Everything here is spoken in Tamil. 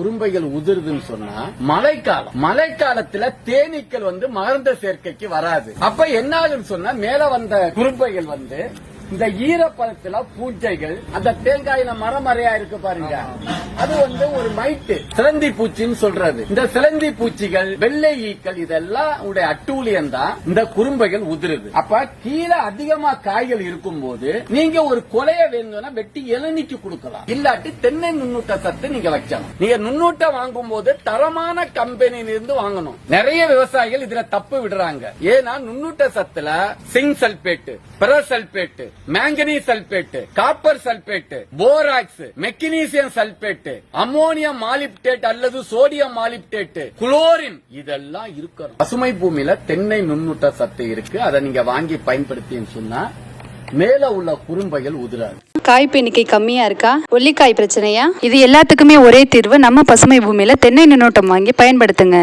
குறும்பைகள் உதிருதுன்னு சொன்னா மழைக்காலம். மழைக்காலத்துல தேனீக்கள் வந்து மகர்ந்த சேர்க்கைக்கு வராது. அப்ப என்ன ஆகுதுன்னு சொன்னா மேல வந்த குறும்பைகள் வந்து இந்த ஈரப்பதத்துல பூஞ்சைகள் அந்த தேங்காயில மரமறையா இருக்கு பாருங்க. அது வந்து ஒரு மைட்டு. சிலந்தி பூச்சின்னு சொல்றது. இந்த சிலந்தி பூச்சிகள் வெள்ளை ஈக்கள் இதெல்லாம் உடைய அட்டூழியம் தான். இந்த குறும்பைகள் உதிருது. அப்ப கீழே அதிகமா காய்கள் இருக்கும் போது நீங்க ஒரு கொலைய வேணும்னா வெட்டி இளநீக்கு கொடுக்கலாம். இல்லாட்டி தென்னை நுண்ணூட்ட சத்து நீங்க வைக்கணும். நீங்க நுண்ணூட்ட வாங்கும் போது தரமான கம்பெனியில இருந்து வாங்கணும். நிறைய விவசாயிகள் இதுல தப்பு விடுறாங்க. ஏன்னா நுண்ணூட்ட சத்துல zinc sulphate ferrous sulphate manganese sulphate copper sulphate borax magnesium sulphate ammonium molybdate அல்லது சோடியம் மாலிப்டேட் குளோரின் இதெல்லாம் இருக்கணும். பசுமை பூமியில தென்னை நுண்ணூட்ட சத்து இருக்கு. அதை நீங்க வாங்கி பயன்படுத்தின்னு சொன்னா மேல உள்ள குறும்பைகள் உதிராது. காய்ப்பு எண்ணிக்கை கம்மியா இருக்கா? ஒல்லிக்காய் பிரச்சனையா? இது எல்லாத்துக்குமே ஒரே தீர்வு. நம்ம பசுமை பூமியில தென்னை நுண்ணோட்டம் வாங்கி பயன்படுத்துங்க.